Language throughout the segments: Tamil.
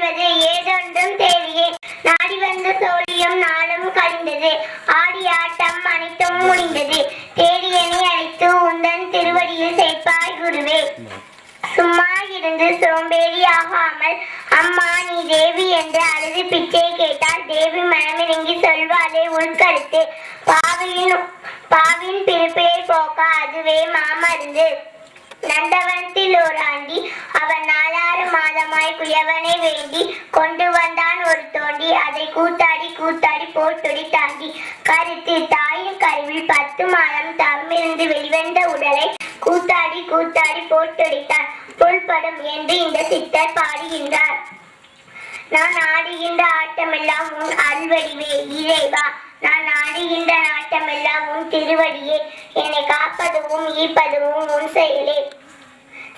வெல்வது ஏதொன்றும் தேவையே. நாடி வந்த சோழியும் நாளும் கழிந்தது. ஆடி ஆட்டம் அனைத்தும் முடிந்தது. தேடியனை அழைத்து உந்தன் திருவடியில் சேர்ப்பாய் குருவே. சும்மா இருந்து சோம்பேறி ஆகாமல் அம்மா நீ தேவி என்று அழுது பிச்சை கேட்டால் தேவி மனமிறங்கி சொல்வாளே உள்கருத்து பாவியின் பாவின் பிறப்பையை போக்க அதுவே மாமருந்து. நந்தவனத்தில் ஓராண்டி அவன் நாலாறு மாதமாய் குயவனை வேண்டி கொண்டு வந்தான் ஒரு தோண்டி. அதை கூத்தாடி கூத்தாடி போட்டொடி தாண்டி. கருத்து தாயின் கருவில் பத்து மாதம் தம்மிருந்து வெளிவந்த உடலை கூத்தாடி கூத்தாடி போட்டொடித்தான். புல்படும் என்று இந்த சித்தர் பாடுகின்றார். நான் ஆடுகின்ற ஆட்டமெல்லாம் உன் அல்வடிவே இறைவா. நான் ஆடுகின்ற நாட்டமெல்லாம் உன் திருவடியே. என்னை காப்பதுவும் ஈப்பதுவும் உன் செயலே.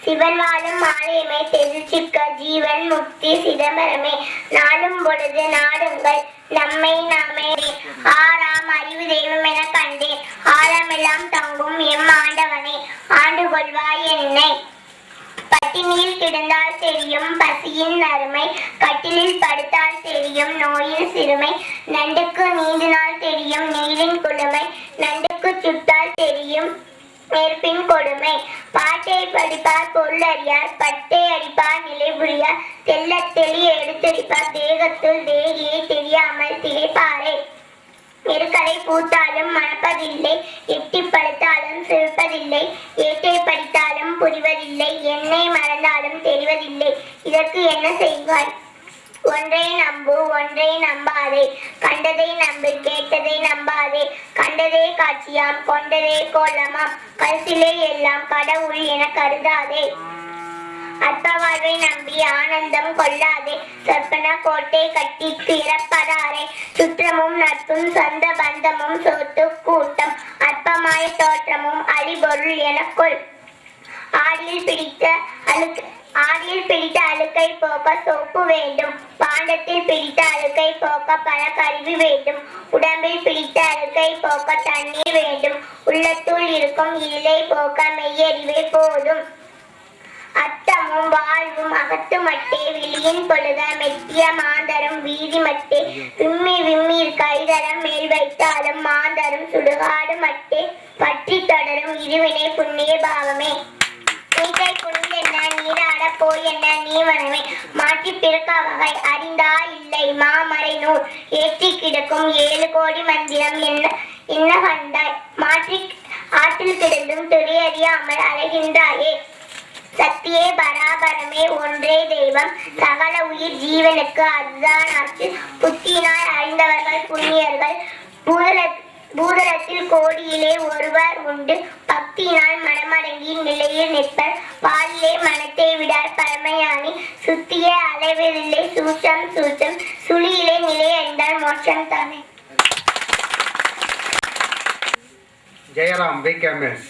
சிவன் வாழும் ஆலயமே தெரிச்சிக்க ஜீவன் முக்தி சிதம்பரமே. நாளும் பொழுது நாடுங்கள் நம்மை நாமே. ஆறாம் அறிவு தெய்வம் என கண்டேன். ஆழமெல்லாம் தங்கும் எம் ஆண்டவனே. ஆண்டு கொள்வாய் என்னை. பட்டினியில் கிடந்தால் தெரியும் பசியின் அருமை கட்டிலில் படுத்தால் தெரியும் நோயின் சிறுமை நண்டுக்கு நீந்தினால் தெரியும் நீரின் குளுமை நண்டுக்கு சுட்டால் தெரியும் நெருப்பின் கொடுமை. பாட்டை படிப்பார் பொருள் அறியார் பட்டை அடிப்பார் நிலை புரியார் தெல்ல தெளிய எடுத்தடிப்பார் தேகத்துள் தேகியை தெரியாமல் திகைப்பாரே. நெருக்கலை பூத்தாலும் மணப்பதில்லை எட்டி படுத்தாலும் சிரிப்பதில்லை புரிவதில்லை. என்னை மறந்தாலும் தெரிவதில்லை. இதற்கு என்ன செய்வாய்? ஒன்றை நம்பு ஒன்றை நம்பாதே. கண்டதை நம்பு கேட்டதை நம்பாதே. கண்டதே காட்சியாம் கொண்டதே கோலமாம். கருத்திலே எல்லாம் கடவுள் என கருதாதே. அற்பவாழ்வை நம்பி ஆனந்தம் கொள்ளாதே. சொற்பன கோட்டை கட்டி திறப்பதாரே. சுற்றமும் நட்பும் சொந்த பந்தமும் சொத்து கூட்டம். அற்பமாய தோற்றமும் அடிபொருள் எனக்குள் ஆடியில் பிடித்த அழுக்கு ஆடியில் பிடித்த அழுக்கை போக்க சோப்பு வேண்டும். பாண்டத்தில் பிடித்த அழுக்கை போக்க பல கருவி வேண்டும். உடம்பில் பிடித்த அழுக்கை போக்க தண்ணீர் வேண்டும். உள்ளத்துள் இருக்கும் இலை போக்க மெய்யறிவே போதும். அத்தமும் வாழ்வும் அகத்து மட்டே விழியின் பொழுத மெத்திய மாந்தரும் வீதி மட்டே. விம்மி விம்மி கைதரம் மேல் வைத்தாலும் மாந்தரும் சுடுகாடு மட்டே. பற்றி தொடரும் இருவினை புண்ணிய பாவமே. நீராட என்ன நீவனமே மாற்றி பிறக்க வகை அறிந்தா இல்லை. மாமறை நூல் ஏற்றி கிடக்கும் ஏழு கோடி மந்திரம் என்ன என்ன கண்டாய்? மாற்றி ஆற்றில் கிடந்தும் துறையறியாமல் அலைகின்றாயே சக்தியே பராபரமே ஒன்றே தெய்வம். சகல உயிர் ஜீவனுக்கு அதுதான் ஆச்சு புத்தினால் அறிந்தவர்கள் புண்ணியர்கள் பூதல பூதலத்தில் கோடியிலே ஒருவர் உண்டு. பக்தியினால் மனமடங்கி நிலையில் நிற்பர். பாலிலே மனத்தை விடார் பரமயானி சுத்திய அளவிலே சூச்சம் சூச்சம் சுழியிலே நிலை அறிந்தால் மோட்சம் தானே. ஜெயராம் விகேஎம்எஸ்